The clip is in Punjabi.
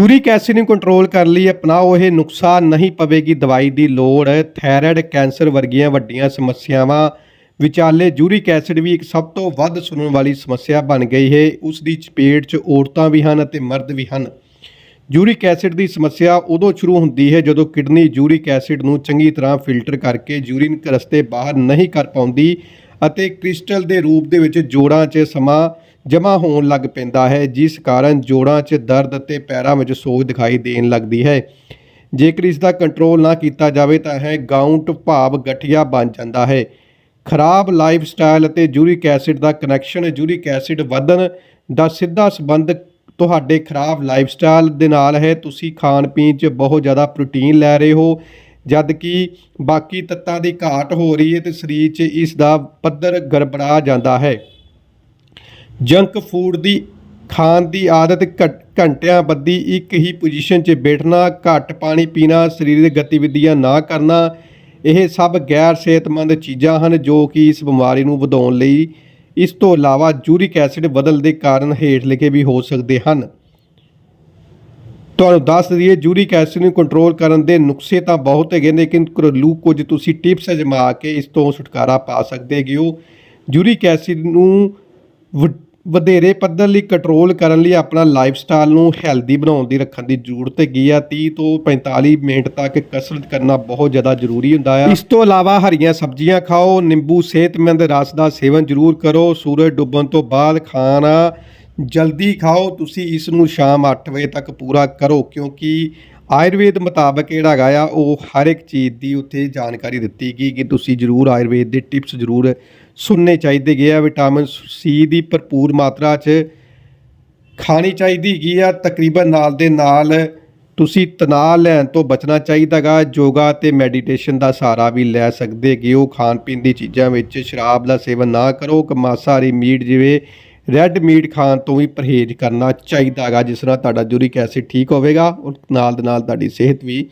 ਯੂਰਿਕ ਐਸਿਡ ਨੂੰ ਕੰਟਰੋਲ ਕਰਨ ਲਈ ਅਪਣਾਓ ਇਹ ਨੁਕਸਾ ਨਹੀਂ ਪਵੇਗੀ, ਦਵਾਈ ਦੀ ਲੋੜ, ਥਾਇਰਾਇਡ ਕੈਂਸਰ ਵਰਗੀਆਂ ਵੱਡੀਆਂ ਸਮੱਸਿਆਵਾਂ। ਵਿਚਾਲੇ ਯੂਰਿਕ ਐਸਿਡ ਵੀ ਇੱਕ ਸਭ ਤੋਂ ਵੱਧ ਸੁਣਨ ਵਾਲੀ ਸਮੱਸਿਆ ਬਣ ਗਈ ਹੈ। ਉਸ ਦੀ ਚਪੇਟ 'ਚ ਔਰਤਾਂ ਵੀ ਹਨ ਅਤੇ ਮਰਦ ਵੀ ਹਨ। ਯੂਰਿਕ ਐਸਿਡ ਦੀ ਸਮੱਸਿਆ ਉਦੋਂ ਸ਼ੁਰੂ ਹੁੰਦੀ ਹੈ ਜਦੋਂ ਕਿਡਨੀ ਯੂਰਿਕ ਐਸਿਡ ਨੂੰ ਚੰਗੀ ਤਰ੍ਹਾਂ ਫਿਲਟਰ ਕਰਕੇ ਯੂਰਿਨ ਰਸਤੇ ਬਾਹਰ ਨਹੀਂ ਕਰ ਪਾਉਂਦੀ ਅਤੇ ਕ੍ਰਿਸਟਲ ਦੇ ਰੂਪ ਦੇ ਵਿੱਚ ਜੋੜਾਂ 'ਚ ਸਮਾਂ ਜਮ੍ਹਾਂ ਹੋਣ ਲੱਗ ਪੈਂਦਾ ਹੈ, ਜਿਸ ਕਾਰਨ ਜੋੜਾਂ 'ਚ ਦਰਦ ਅਤੇ ਪੈਰਾਂ ਵਿੱਚ ਸੋਜ ਦਿਖਾਈ ਦੇਣ ਲੱਗਦੀ ਹੈ। ਜੇਕਰ ਇਸ ਦਾ ਕੰਟਰੋਲ ਨਾ ਕੀਤਾ ਜਾਵੇ ਤਾਂ ਇਹ ਗਾਉਂਟ ਭਾਵ ਗਠੀਆ ਬਣ ਜਾਂਦਾ ਹੈ। ਖਰਾਬ ਲਾਈਫ ਸਟਾਈਲ ਅਤੇ ਯੂਰਿਕ ਐਸਿਡ ਦਾ ਕਨੈਕਸ਼ਨ ਯੂਰਿਕ ਐਸਿਡ ਵਧਣ ਦਾ ਸਿੱਧਾ ਸੰਬੰਧ ਤੁਹਾਡੇ ਖਰਾਬ ਲਾਈਫ ਸਟਾਈਲ ਦੇ ਨਾਲ ਹੈ। ਤੁਸੀਂ ਖਾਣ ਪੀਣ 'ਚ ਬਹੁਤ ਜ਼ਿਆਦਾ ਪ੍ਰੋਟੀਨ ਲੈ ਰਹੇ ਹੋ ਜਦ ਕਿ ਬਾਕੀ ਤੱਤਾਂ ਦੀ ਘਾਟ ਹੋ ਰਹੀ ਹੈ ਤੇ ਸਰੀਰ 'ਚ ਇਸ ਦਾ ਪੱਧਰ ਗੜਬੜਾ ਜਾਂਦਾ ਹੈ। ਜੰਕ ਫੂਡ ਦੀ, ਖਾਣ ਦੀ ਆਦਤ ਘਟ- ਘੰਟਿਆਂ ਬੱਧੀ ਇੱਕ ਹੀ ਪੋਜੀਸ਼ਨ 'ਚ ਬੈਠਣਾ, ਘੱਟ ਪਾਣੀ ਪੀਣਾ, ਸਰੀਰਕ ਗਤੀਵਿਧੀਆਂ ਨਾ ਕਰਨਾ, ਇਹ ਸਭ ਗੈਰ ਸਿਹਤਮੰਦ ਚੀਜ਼ਾਂ ਹਨ ਜੋ ਕਿ ਇਸ ਬਿਮਾਰੀ ਨੂੰ ਵਧਾਉਣ ਲਈ ਇਸ ਤੋਂ ਇਲਾਵਾ ਯੂਰਿਕ ਐਸਿਡ ਬਦਲ ਦੇ ਕਾਰਨ ਹੇਠ ਲਿਖੇ ਵੀ ਹੋ ਸਕਦੇ ਹਨ। ਤੁਹਾਨੂੰ ਦੱਸ ਦਈਏ, ਯੂਰਿਕ ਐਸਿਡ ਨੂੰ ਕੰਟਰੋਲ ਕਰਨ ਦੇ ਨੁਕਸੇ ਤਾਂ ਬਹੁਤ ਹੈਗੇ ਨੇ, ਲੇਕਿਨ ਘਰੇਲੂ ਕੁਝ ਤੁਸੀਂ ਟਿਪਸ ਅਜਮਾ ਕੇ ਇਸ ਤੋਂ ਛੁਟਕਾਰਾ ਪਾ ਸਕਦੇ ਹੋ। ਯੂਰਿਕ ਐਸਿਡ ਨੂੰ ਵ- ਵਧੇਰੇ ਪੱਧਰ ਲਈ ਕੰਟਰੋਲ ਕਰਨ ਲਈ ਆਪਣਾ ਲਾਈਫ ਸਟਾਈਲ ਨੂੰ ਹੈਲਦੀ ਬਣਾਉਣ ਦੀ ਰੱਖਣ ਦੀ ਜ਼ਰੂਰਤ ਹੈਗੀ ਆ। 30 ਤੋਂ 45 ਮਿੰਟ ਤੱਕ ਕਸਰਤ ਕਰਨਾ ਬਹੁਤ ਜ਼ਿਆਦਾ ਜ਼ਰੂਰੀ ਹੁੰਦਾ ਆ। ਇਸ ਤੋਂ ਇਲਾਵਾ ਹਰੀਆਂ ਸਬਜ਼ੀਆਂ ਖਾਓ, ਨਿੰਬੂ ਸਿਹਤਮੰਦ ਰਸ ਦਾ ਸੇਵਨ ਜ਼ਰੂਰ ਕਰੋ। ਸੂਰਜ ਡੁੱਬਣ ਤੋਂ ਬਾਅਦ ਖਾਣਾ ਜਲਦੀ ਖਾਓ। ਤੁਸੀਂ ਇਸ ਨੂੰ ਸ਼ਾਮ 8 ਵਜੇ ਤੱਕ ਪੂਰਾ ਕਰੋ ਕਿਉਂਕਿ ਆਯੁਰਵੇਦ ਮੁਤਾਬਕ ਜਿਹੜਾ ਹੈਗਾ ਆ, ਉਹ ਹਰ ਇੱਕ ਚੀਜ਼ ਦੀ ਉੱਥੇ ਜਾਣਕਾਰੀ ਦਿੱਤੀ ਗਈ ਕਿ ਤੁਸੀਂ ਜ਼ਰੂਰ ਆਯੁਰਵੇਦ ਦੇ ਟਿਪਸ ਜ਼ਰੂਰ ਸੁਣਨੇ ਚਾਹੀਦੇ ਗਏ ਆ, ਵਿਟਾਮਿਨ ਸੀ ਦੀ ਭਰਪੂਰ ਮਾਤਰਾ 'ਚ ਖਾਣੀ ਚਾਹੀਦੀ ਹੈਗੀ ਆ। ਤਕਰੀਬਨ ਨਾਲ ਦੇ ਨਾਲ ਤੁਸੀਂ ਤਣਾਅ ਲੈਣ ਤੋਂ ਬਚਣਾ ਚਾਹੀਦਾਗਾ ਯੋਗਾ ਤੇ ਮੈਡੀਟੇਸ਼ਨ ਦਾ ਸਹਾਰਾ ਵੀ ਲੈ ਸਕਦੇ ਕਿ ਉਹ ਖਾਣ ਪੀਣ ਦੀ ਚੀਜ਼ਾਂ ਵਿੱਚ ਸ਼ਰਾਬ ਦਾ ਸੇਵਨ ਨਾ ਕਰੋ। ਕਿ ਮਾਸਾਹਾਰੀ ਮੀਟ ਜਿਵੇਂ ਰੈੱਡ ਮੀਟ ਖਾਣ ਤੋਂ ਵੀ ਪਰਹੇਜ਼ ਕਰਨਾ ਚਾਹੀਦਾਗਾ ਜਿਸ ਨਾਲ ਤੁਹਾਡਾ ਯੂਰਿਕ ਐਸਿਡ ਠੀਕ ਹੋਵੇਗਾ ਔਰ ਨਾਲ ਦੇ ਨਾਲ ਤੁਹਾਡੀ ਸਿਹਤ ਵੀ